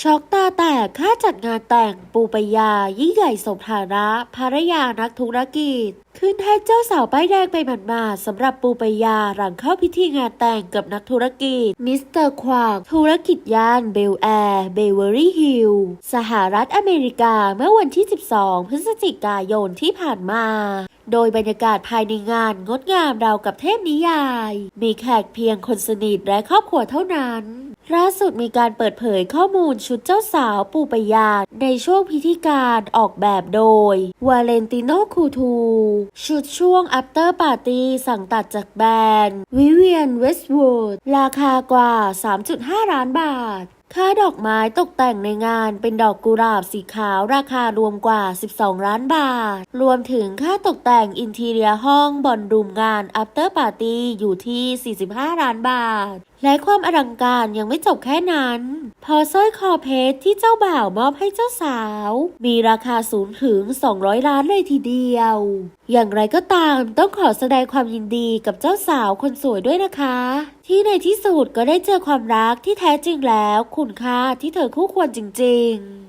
ช็อกตาแตกค่าจัดงานแต่งปูปยา ยิ่งใหญ่สมฐานะภรรยานักธุรกิจ ขึ้นแทนเจ้าสาวป้ายแดงไปหมาดๆสำหรับปูปยาหลังเข้าพิธีงานแต่งกับนักธุรกิจ มิสเตอร์ควางธุรกิจย่านเบลแอร์เบเวอรี่ฮิลล์สหรัฐอเมริกาเมื่อวันที่ 12 พฤศจิกายนที่ผ่านมา โดยบรรยากาศภายในงานงดงามราวกับเทพนิยาย มีแขกเพียงคนสนิทและครอบครัวเท่านั้นล่าสุดมีการเปิดเผยข้อมูลชุดเจ้าสาวปูปยาในช่วงพิธีการออกแบบโดยวาเลนติโนคูทู ชุดช่วง After Party สั่งตัดจากแบรนด์วิเวียนเวสต์วูดราคากว่า 3.5 ล้านบาท ค่าดอกไม้ตกแต่งในงานเป็นดอกกุหลาบสีขาวราคารวมกว่า 12 ล้านบาท รวมถึงค่าตกแต่งอินทีเรียห้องบอลรูมงาน After Party อยู่ที่ 45 ล้านบาท และความอลังการยังไม่จบแค่นั้น พอสร้อยคอเพชรที่เจ้าบ่าวมอบให้เจ้าสาว มีราคาสูงถึง 200 ล้านเลยทีเดียว อย่างไรก็ตามต้องขอแสดงความยินดีกับเจ้าสาวคนสวยด้วยนะคะ ที่ในที่สุดก็ได้เจอความรักที่แท้จริงแล้ว คุณค่าที่เธอคู่ควรจริง ๆ